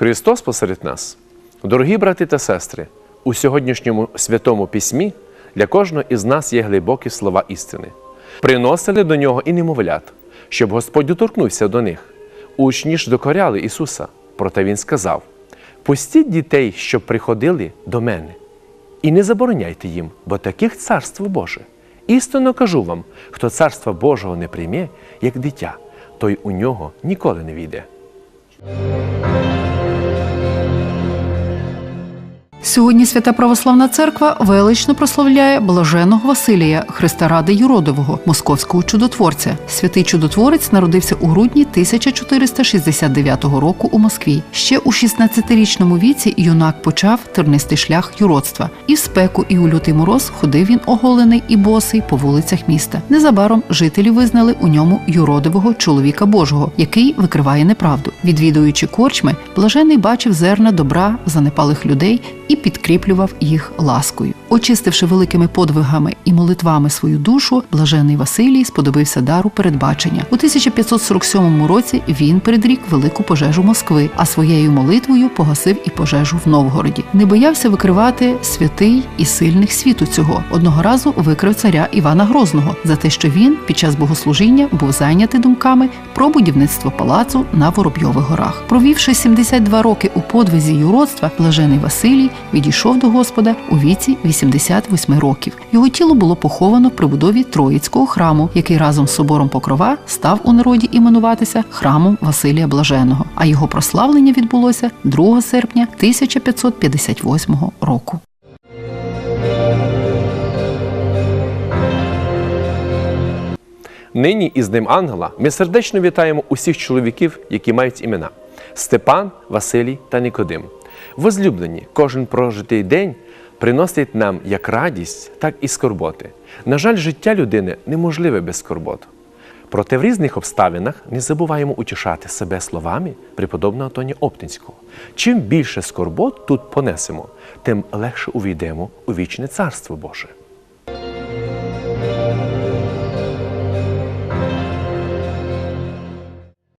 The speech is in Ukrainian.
Христос посеред нас. Дорогі брати та сестри, у сьогоднішньому святому письмі для кожного із нас є глибокі слова істини. Приносили до нього і немовлят, щоб Господь доторкнувся до них. Учні ж докоряли Ісуса, проте Він сказав: Пустіть дітей, щоб приходили до мене, і не забороняйте їм, бо таких царство Боже. Істинно кажу вам, хто царства Божого не прийме, як дитя, той у нього ніколи не війде. Сьогодні Свята Православна Церква велично прославляє блаженого Василія Христа Юродового, московського чудотворця. Святий чудотворець народився у грудні 1469 року у Москві. Ще у 16-річному віці юнак почав тернистий шлях юродства. І в спеку, і у лютий мороз ходив він оголений і босий по вулицях міста. Незабаром жителі визнали у ньому юродивого чоловіка Божого, який викриває неправду. Відвідуючи корчми, блажений бачив зерна добра занепалих людей і підкріплював їх ласкою. Очистивши великими подвигами і молитвами свою душу, блажений Василій сподобився дару передбачення. У 1547 році він передрік велику пожежу Москви, а своєю молитвою погасив і пожежу в Новгороді. Не боявся викривати святий і сильних світу цього. Одного разу викрив царя Івана Грозного за те, що він під час богослужіння був зайнятий думками про будівництво палацу на Воробйових горах. Провівши 72 роки у подвизі юродства, блажений Василій відійшов до Господа у віці 88 років. Його тіло було поховано в прибудові Троїцького храму, який разом з собором Покрова став у народі іменуватися храмом Василія Блаженого. А його прославлення відбулося 2 серпня 1558 року. Нині із Днем Ангела ми сердечно вітаємо усіх чоловіків, які мають імена Степан, Василій та Нікодим. Возлюблені, кожен прожитий день приносить нам як радість, так і скорботи. На жаль, життя людини неможливе без скорбот. Проте в різних обставинах не забуваємо утішати себе словами преподобного Тоні Оптинського. Чим більше скорбот тут понесемо, тим легше увійдемо у вічне царство Боже.